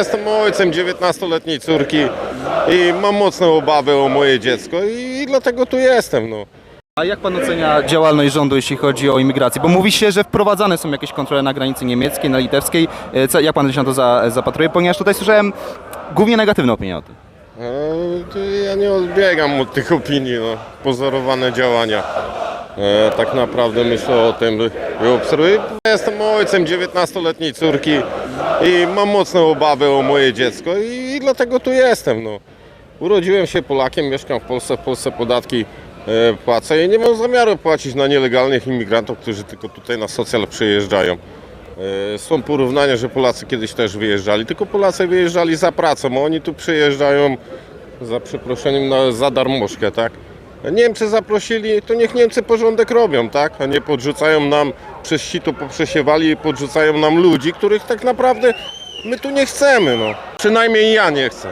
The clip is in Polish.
jestem ojcem 19-letniej córki i mam mocne obawy o moje dziecko i dlatego tu jestem. No. A jak pan ocenia działalność rządu, jeśli chodzi o imigrację? Bo mówi się, że wprowadzane są jakieś kontrole na granicy niemieckiej, na litewskiej. E, Co, jak pan się na to za, zapatruje? Ponieważ tutaj słyszałem głównie negatywne opinie o tym. E, Ja nie odbiegam od tych opinii, no. pozorowane działania. E, tak naprawdę myślę o tym i obserwuję. Jestem ojcem 19-letniej córki i mam mocne obawy o moje dziecko i dlatego tu jestem. No. Urodziłem się Polakiem, mieszkam w Polsce, w Polsce podatki e, płacę i nie mam zamiaru płacić na nielegalnych imigrantów, którzy tylko tutaj na socjal przyjeżdżają. E, Są porównania, że Polacy kiedyś też wyjeżdżali, tylko Polacy wyjeżdżali za pracą, a oni tu przyjeżdżają za przeproszeniem na, za darmożkę, tak? Niemcy zaprosili, to niech Niemcy porządek robią, tak? A nie podrzucają nam, przez sito poprzesiewali i podrzucają nam ludzi, których tak naprawdę my tu nie chcemy, no. Przynajmniej ja nie chcę.